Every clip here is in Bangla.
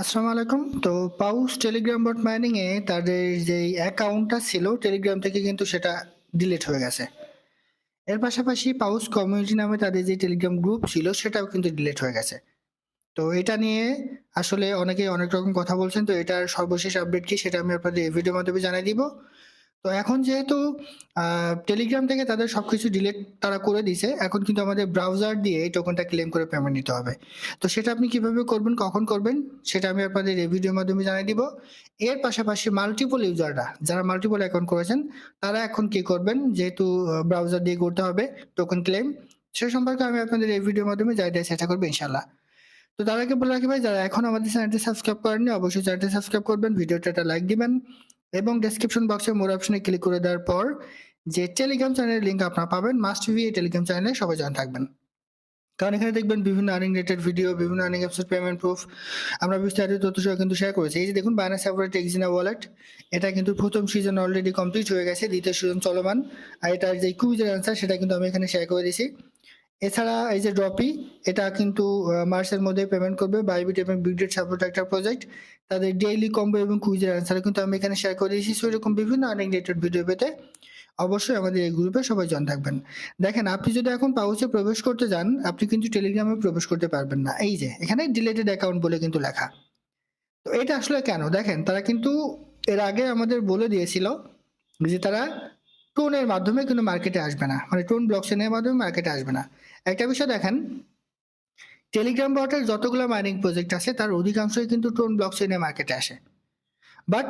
আসসালামু আলাইকুম। তো পাউস টেলিগ্রাম বট মাইনিং এ তাদের যে অ্যাকাউন্টটা ছিল, টেলিগ্রাম থেকে কিন্তু সেটা ডিলিট হয়ে গেছে। এর পাশাপাশি পাউস কমিউনিটি নামে তাদের যে টেলিগ্রাম গ্রুপ ছিল, সেটাও কিন্তু ডিলিট হয়ে গেছে। তো এটা নিয়ে আসলে অনেকেই অনেক রকম কথা বলছেন, তো এটার সর্বশেষ আপডেট কি সেটা আমি আপনাদের এই ভিডিওর মাধ্যমে জানিয়ে দিব। তো এখন যেহেতু টেলিগ্রাম থেকে তাদের সবকিছু ডিলিট তারা করে দিছে এখন কিন্তু আমাদের ব্রাউজার দিয়ে এই টোকনটা ক্লেম করে পেমেন্ট নিতে হবে। তো সেটা আপনি কীভাবে করবেন, কখন করবেন, সেটা আমি আপনাদের এই ভিডিওর মাধ্যমে জানিয়ে দিব। এর পাশাপাশি মাল্টিপল ইউজাররা যারা মাল্টিপল অ্যাকাউন্ট করেছেন, তারা এখন কি করবেন, যেহেতু ব্রাউজার দিয়ে করতে হবে টোকন ক্লেম সে সম্পর্কে আমি আপনাদের এই ভিডিওর মাধ্যমে যাই দেওয়ার চেষ্টা করব ইনশাল্লাহ তো আগে বলে রাখি ভাই, যারা এখন আমাদের চ্যানেলটি সাবস্ক্রাইব করেননি, অবশ্যই চ্যানেলটি সাবস্ক্রাইব করবেন ভিডিওটা একটা লাইক দিবেন। এবং ডেসক্রিপশন বক্সে মোর অপশনে ক্লিক করে দেওয়ার পর যে টেলিগ্রাম চ্যানেলের লিঙ্ক আপনারা পাবেন মাস্ট বি এই টেলিগ্রাম চ্যানেলে সবাই জয়েন থাকবেন। কারণ এখানে দেখবেন বিভিন্ন আর্নিং রিলেটেড ভিডিও বিভিন্ন আর্নিং অ্যাপসের পেমেন্ট প্রুফ আমরা বিস্তারিত তথ্য সহ কিন্তু শেয়ার করেছি। এই যে দেখুন বাইনাস অ্যাভারেট এক্সিনা ওয়ালেট এটা কিন্তু প্রথম সিজন অলরেডি কমপ্লিট হয়ে গেছে, দ্বিতীয় সিজন চলমান। আর এটার যে কুইজের অ্যান্সার সেটা কিন্তু আমি এখানে শেয়ার করে দিয়েছি। এছাড়া এই যে ড্রপি এটা কিন্তু মার্চের মধ্যে পেমেন্ট করবে বাইবিট এবং বিগডেট সাপোর্ট একটা প্রজেক্ট তাদের ডেইলি কম্বো এবং কুইজের অ্যান্সার কিন্তু আমি এখানে শেয়ার করে দিয়েছি। সো এরকম বিভিন্ন আর্নিং রিলেটেড ভিডিও পেতে অবশ্যই আমাদের এই গ্রুপে সবাই জয়েন থাকবেন। দেখেন, আপনি যদি এখন পাউচে প্রবেশ করতে যান, আপনি কিন্তু টেলিগ্রামে প্রবেশ করতে পারবেন না। এই যে, এখানে ডিলেটেড অ্যাকাউন্ট বলে কিন্তু লেখা। তো এটা আসলে কেন? দেখেন, তারা কিন্তু এর আগে আমাদের বলে দিয়েছিল যে তারা টোনের মাধ্যমে কিন্তু মার্কেটে আসবে না। মানে টোন ব্লক চেনের মাধ্যমে মার্কেটে আসবে না। একটা বিষয় দেখেন টেলিগ্রাম বটের যতগুলো মাইনিং প্রজেক্ট আছে, তার অধিকাংশই কিন্তু টোন ব্লক চেনে মার্কেটে আসে। বাট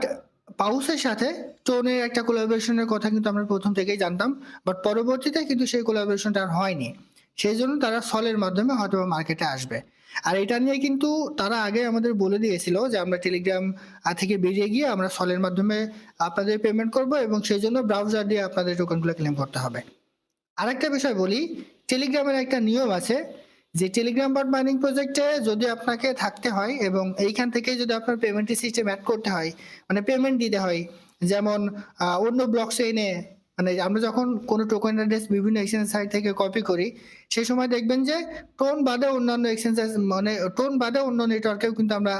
পাউসের সাথে টোনের একটা কোলাবোরেশনের কথা কিন্তু আমরা প্রথম থেকেই জানতাম বাট পরবর্তীতে কিন্তু সেই কোলাবোরেশনটা আর হয়নি। সেই জন্য তারা সলের মাধ্যমে হয়তো মার্কেটে আসবে। আর এটা নিয়ে কিন্তু তারা আগে আমাদের বলে দিয়েছিল যে আমরা টেলিগ্রাম থেকে বেরিয়ে গিয়ে আমরা সলের মাধ্যমে আপনাদের পেমেন্ট করব এবং সেই জন্য ব্রাউজার দিয়ে আপনাদের টোকেনগুলো ক্লেম করতে হবে। আরেকটা বিষয় বলি টেলিগ্রামের একটা নিয়ম আছে যে টেলিগ্রাম বট মাইনিং প্রজেক্টে যদি আপনাকে থাকতে হয় এবং এইখান থেকে যদি আপনার পেমেন্টের সিস্টেম অ্যাড করতে হয় মানে পেমেন্ট দিতে হয়, যেমন অন্য ব্লক চেইনে মানে আমরা যখন কোনো টোকেন অ্যাড্রেস বিভিন্ন এক্সচেঞ্জ সাইট থেকে কপি করি, সেই সময় দেখবেন যে টোন বাদে অন্যান্য এক্সচেঞ্জ মানে টোন বাদে অন্য নেটওয়ার্কেও কিন্তু আমরা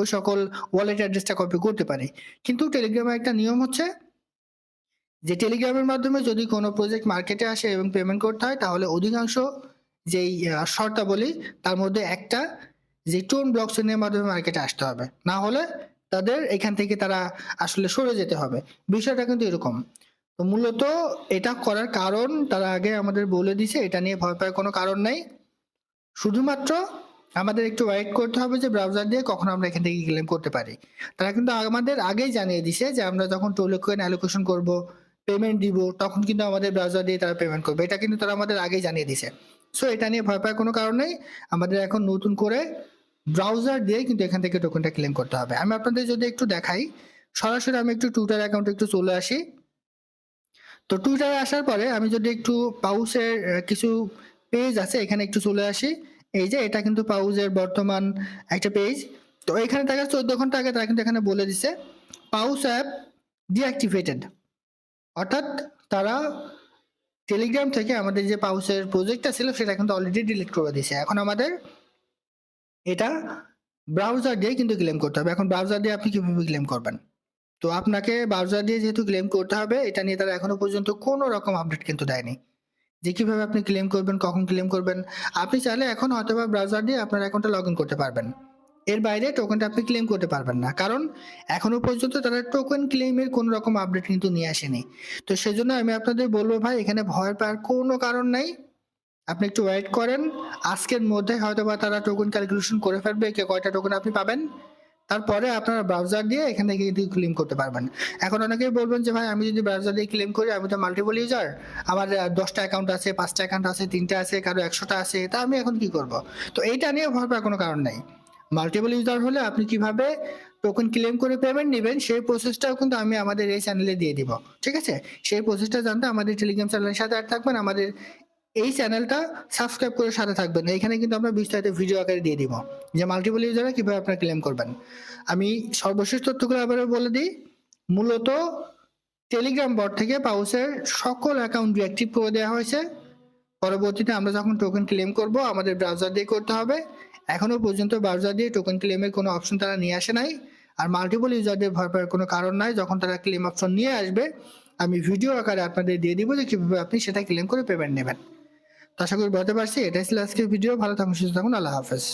ওই সকল ওয়ালেট অ্যাড্রেসটা কপি করতে পারি। কিন্তু টেলিগ্রামের একটা নিয়ম হচ্ছে যে টেলিগ্রামের মাধ্যমে যদি কোনো প্রজেক্ট মার্কেটে আসে এবং পেমেন্ট করতে হয়, তাহলে অধিকাংশ যেই শর্তাবলী তার মধ্যে একটা যে টোন ব্লক চেনের মাধ্যমে মার্কেটে আসতে হবে। না হলে তাদের এখান থেকে তারা আসলে সরে যেতে হবে। বিষয়টা কিন্তু এরকম। তো মূলত এটা করার কারণ তারা আগে আমাদের বলে দিছে, এটা নিয়ে ভয় পাওয়ার কোনো কারণ নেই। শুধুমাত্র আমাদের একটু ওয়েট করতে হবে যে ব্রাউজার দিয়ে কখন আমরা এখান থেকে ক্লেম করতে পারি। তারা কিন্তু আমাদের আগেই জানিয়ে দিছে যে আমরা যখন টোলেকোয়েন অ্যালোকেশন করব পেমেন্ট দিব, তখন কিন্তু আমাদের ব্রাউজার দিয়ে তারা পেমেন্ট করবে। এটা কিন্তু তারা আমাদের আগেই জানিয়ে দিছে। সো এটা নিয়ে ভয় পাওয়ার কোনো কারণ নেই। আমাদের এখন নতুন করে ব্রাউজার দিয়ে কিন্তু এখান থেকে টোকেনটা ক্লেম করতে হবে। আমি আপনাদের যদি একটু দেখাই, সরাসরি আমি একটু টুইটার অ্যাকাউন্টে একটু চলে আসি। তো টুইটারে আসার পরে আমি যদি একটু পাউসের কিছু পেজ আছে, এখানে একটু চলে আসি। এই যে, এটা কিন্তু পাউজের বর্তমান একটা পেজ তো এখানে দেখা চোদ্দ ঘণ্টা আগে তারা কিন্তু এখানে বলে দিছে পাউস অ্যাপ ডিঅ্যাক্টিভেটেড অর্থাৎ তারা টেলিগ্রাম থেকে আমাদের যে পাউসের প্রজেক্টটা ছিল, সেটা কিন্তু অলরেডি ডিলিট করে দিয়েছে এখন আমাদের এটা ব্রাউজার দিয়ে কিন্তু ক্লেম করতে হবে। এখন ব্রাউজার দিয়ে আপনি কীভাবে ক্লেম করবেন? তো আপনাকে ব্রাউজার দিয়ে যেহেতু ক্লেম করতে হবে, এটা নিয়ে তারা এখনও পর্যন্ত কোনো রকম আপডেট কিন্তু দেয়নি। যে কীভাবে আপনি ক্লেম করবেন, কখন ক্লেম করবেন, আপনি চাইলে এখন হয়তো বা ব্রাউজার দিয়ে আপনার অ্যাকাউন্টটা লগ ইন করতে পারবেন। এর বাইরে টোকেনটা আপনি ক্লেম করতে পারবেন না, কারণ এখনও পর্যন্ত তারা টোকেন ক্লেমের কোনো রকম আপডেট কিন্তু নিয়ে আসেনি। তো সেজন্য আমি আপনাদের বলব ভাই, এখানে ভয় পাওয়ার কোনো কারণ নাই। আপনি একটু ওয়েট করেন, আজকের মধ্যে হয়তো বা তারা টোকেন ক্যালকুলেশন করে ফেলবে, কে কয়টা টোকেন আপনি পাবেন। তারপরে আপনারা ব্রাউজার দিয়ে এখান থেকে কিন্তু ক্লেম করতে পারবেন। এখন অনেকেই বলবেন যে, ভাই, আমি যদি ব্রাউজার দিয়ে ক্লেম করি, আমি তো মাল্টিপল ইউজার আমার দশটা অ্যাকাউন্ট আছে, পাঁচটা অ্যাকাউন্ট আছে, তিনটা আছে, কারও একশোটা আছে, তা আমি এখন কি করব? তো এইটা নিয়ে পাওয়ার কোনো কারণ নেই। মাল্টিপল ইউজার হলে আপনি কীভাবে টোকেন ক্লেম করে পেমেন্ট নেবেন, সেই প্রসেসটাও কিন্তু আমি আমাদের এই চ্যানেলে দিয়ে দিব। ঠিক আছে? সেই প্রসেসটা জানতে আমাদের টেলিগ্রাম চ্যানেলের সাথে অ্যাড থাকবেন, আমাদের এই চ্যানেলটা সাবস্ক্রাইব করে সাথে থাকবেন। এখানে কিন্তু আমরা বিস্তারিত ভিডিও আকারে দিয়ে দিব যে মাল্টিপল ইউজাররা কীভাবে আপনার ক্লেম করবেন। আমি সর্বশেষ তথ্যগুলো আবারও বলে দিই। মূলত টেলিগ্রাম বট থেকে পাউসের সকল অ্যাকাউন্ট অ্যাক্টিভ করে দেওয়া হয়েছে। পরবর্তীতে আমরা যখন টোকেন ক্লেম করব, আমাদের ব্রাউজার দিয়ে করতে হবে। এখনও পর্যন্ত ব্রাউজার দিয়ে টোকেন ক্লেমের কোনো অপশন তারা নিয়ে আসে নাই। আর মাল্টিপল ইউজারদের ভয় পাওয়ার কোনো কারণ নাই। যখন তারা ক্লেম অপশন নিয়ে আসবে, আমি ভিডিও আকারে আপনাদের দিয়ে দিব যে কীভাবে আপনি সেটা ক্লেম করে পেমেন্ট নেবেন। আশা করি বলতে পারছি। এটাই ছিল আজকের ভিডিও ভালো থাকুন সুস্থ থাকুন। আল্লাহ হাফেজ।